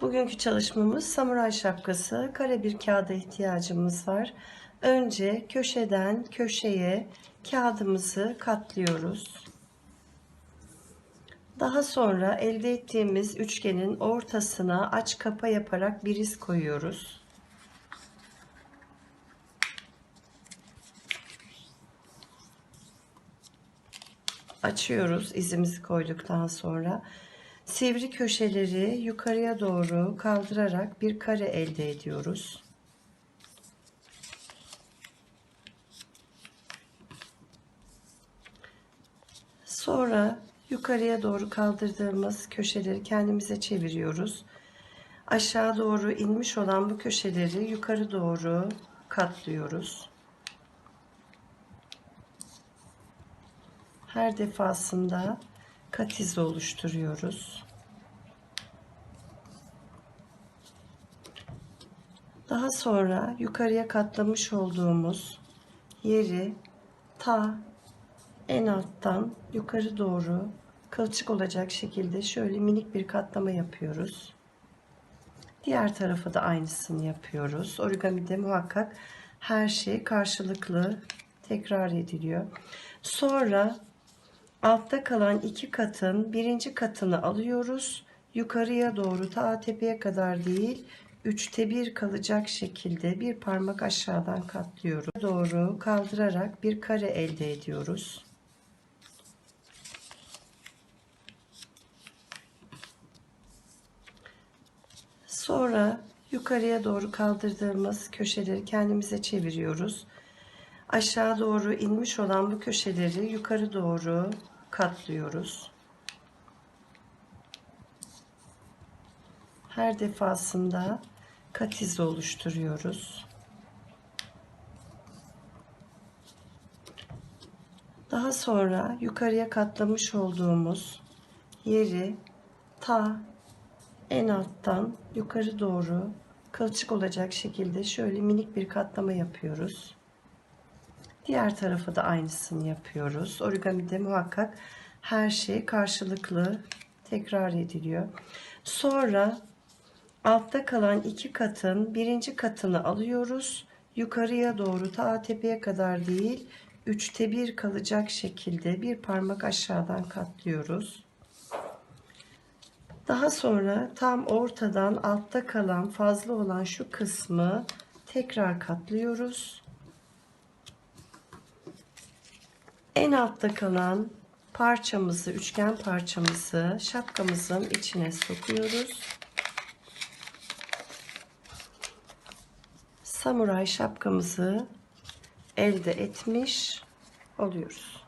Bugünkü çalışmamız samuray şapkası. Kare bir kağıda ihtiyacımız var. Önce köşeden köşeye kağıdımızı katlıyoruz. Daha sonra elde ettiğimiz üçgenin ortasına aç kapa yaparak bir iz koyuyoruz. Açıyoruz izimizi koyduktan sonra. Sivri köşeleri yukarıya doğru kaldırarak bir kare elde ediyoruz. Sonra yukarıya doğru kaldırdığımız köşeleri kendimize çeviriyoruz. Aşağı doğru inmiş olan bu köşeleri yukarı doğru katlıyoruz. Her defasında kat izi oluşturuyoruz. Daha sonra yukarıya katlamış olduğumuz yeri ta en alttan yukarı doğru kılçık olacak şekilde şöyle minik bir katlama yapıyoruz. Diğer tarafa da aynısını yapıyoruz. Origamide muhakkak her şey karşılıklı tekrar ediliyor. Sonra altta kalan iki katın birinci katını alıyoruz. Yukarıya doğru ta tepeye kadar değil, üçte bir kalacak şekilde bir parmak aşağıdan katlıyoruz. Doğru kaldırarak bir kare elde ediyoruz. Sonra yukarıya doğru kaldırdığımız köşeleri kendimize çeviriyoruz. Aşağı doğru inmiş olan bu köşeleri yukarı doğru katlıyoruz. Her defasında kat izi oluşturuyoruz. Daha sonra yukarıya katlamış olduğumuz yeri ta en alttan yukarı doğru kılçık olacak şekilde şöyle minik bir katlama yapıyoruz. Diğer tarafa da aynısını yapıyoruz. Origamide muhakkak her şey karşılıklı tekrar ediliyor. Sonra altta kalan iki katın birinci katını alıyoruz. Yukarıya doğru ta tepeye kadar değil, üçte bir kalacak şekilde bir parmak aşağıdan katlıyoruz. Daha sonra tam ortadan altta kalan fazla olan şu kısmı tekrar katlıyoruz. En altta kalan parçamızı, üçgen parçamızı şapkamızın içine sokuyoruz. Samuray şapkamızı elde etmiş oluyoruz.